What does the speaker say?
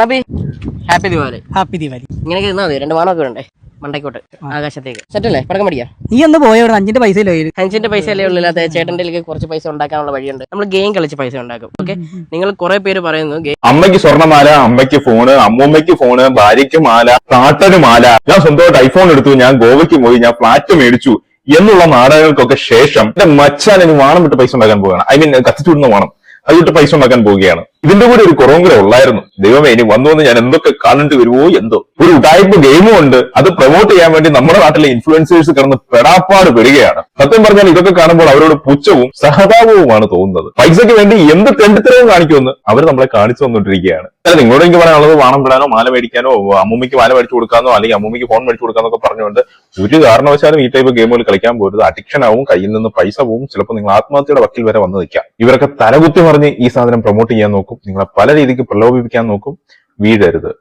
Happy Diwali. Happy Diwali. ഇങ്ങനെയൊക്കെ ഇരുന്നാൽ മതി. രണ്ട് വാണമൊക്കെ ഉണ്ടേ മണ്ടയ്ക്കോട്ട് ആകാശത്തേക്ക്. സെറ്റല്ലേ? പടക്കം പഠിക്കാം? നീ ഒന്ന് പോയോ അഞ്ചിന്റെ പൈസ. അഞ്ചിന്റെ പൈസ അല്ലേ ഉള്ളൂ അതെ ചേട്ടന്റെ കുറച്ച് പൈസ ഉണ്ടാക്കാനുള്ള വഴിയുണ്ട്. നമ്മൾ ഗെയിം കളിച്ച് പൈസ ഉണ്ടാക്കും. ഓക്കെ നിങ്ങൾ കുറെ പേര് പറയുന്നു അമ്മയ്ക്ക് സ്വർണമാല അമ്മയ്ക്ക് ഫോണ് അമ്മൂമ്മയ്ക്ക് ഫോണ് ഭാര്യയ്ക്ക് മാല കാട്ടന് മാല. ഞാൻ സ്വന്തമായിട്ട് ഐഫോൺ എടുത്തു ഞാൻ ഗോവയ്ക്ക് പോയി ഞാൻ ഫ്ലാറ്റ് മേടിച്ചു എന്നുള്ള നാടകങ്ങൾക്കൊക്കെ ശേഷം എന്റെ മച്ചാൻ ഇനി വാണം വിട്ട് പൈസ ഉണ്ടാക്കാൻ പോവുകയാണ്. ഐ മീൻ കത്തിച്ചുവിടുന്ന വാണം. അതിട്ട് പൈസ ഉണ്ടാക്കാൻ പോവുകയാണ്. ഇതിന്റെ കൂടെ ഒരു കുറവും കൂടെ ഉള്ളായിരുന്നു. ദൈവമേ ഇനി വന്നു വന്ന് ഞാൻ എന്തൊക്കെ കാണേണ്ടി വരുമോ എന്തോ. ഒരു ടൈപ്പ് ഗെയിമും ഉണ്ട്. അത് പ്രൊമോട്ട് ചെയ്യാൻ വേണ്ടി നമ്മുടെ നാട്ടിലെ ഇൻഫ്ലുവൻസേഴ്സ് കിടന്ന് പെടാപ്പാട് വരികയാണ് സത്യം പറഞ്ഞാൽ ഇതൊക്കെ കാണുമ്പോൾ അവരോട് പുച്ഛവും സഹതാപവുമാണ് തോന്നുന്നത്. പൈസയ്ക്ക് വേണ്ടി എന്ത് തെണ്ടിത്തരവും കാണിക്കുമെന്ന് അവർ നമ്മളെ കാണിച്ചു വന്നുകൊണ്ടിരിക്കുകയാണ് അല്ല നിങ്ങളോട് എനിക്ക് പറയാനുള്ളത് വാണം വിടാനോ മാല മേടിക്കാനോ അമ്മൂമ്മയ്ക്ക് മാല മേടിച്ചു കൊടുക്കാനോ അല്ലെങ്കിൽ അമ്മൂമ്മയ്ക്ക് ഫോൺ മേടിച്ചു കൊടുക്കാന്നൊക്കെ പറഞ്ഞുകൊണ്ട് ഒരു കാരണവശാലും ഈ ടൈപ്പ് ഗെയിമുകൾ കളിക്കാൻ പോരുത്. അഡിക്ഷൻ ആവും കയ്യിൽ നിന്ന് പൈസ പോവും ചിലപ്പോൾ നിങ്ങൾ ആത്മഹത്യയുടെ വക്കിൽ വരെ വന്ന് നിൽക്കാം. ഇവരൊക്കെ തലകുത്തി മറിഞ്ഞ് ഈ സാധനം പ്രൊമോട്ട് ചെയ്യാൻ നോക്കും. നിങ്ങളെ പല രീതിക്ക് പ്രലോഭിപ്പിക്കാൻ നോക്കും. വീഴരുത്.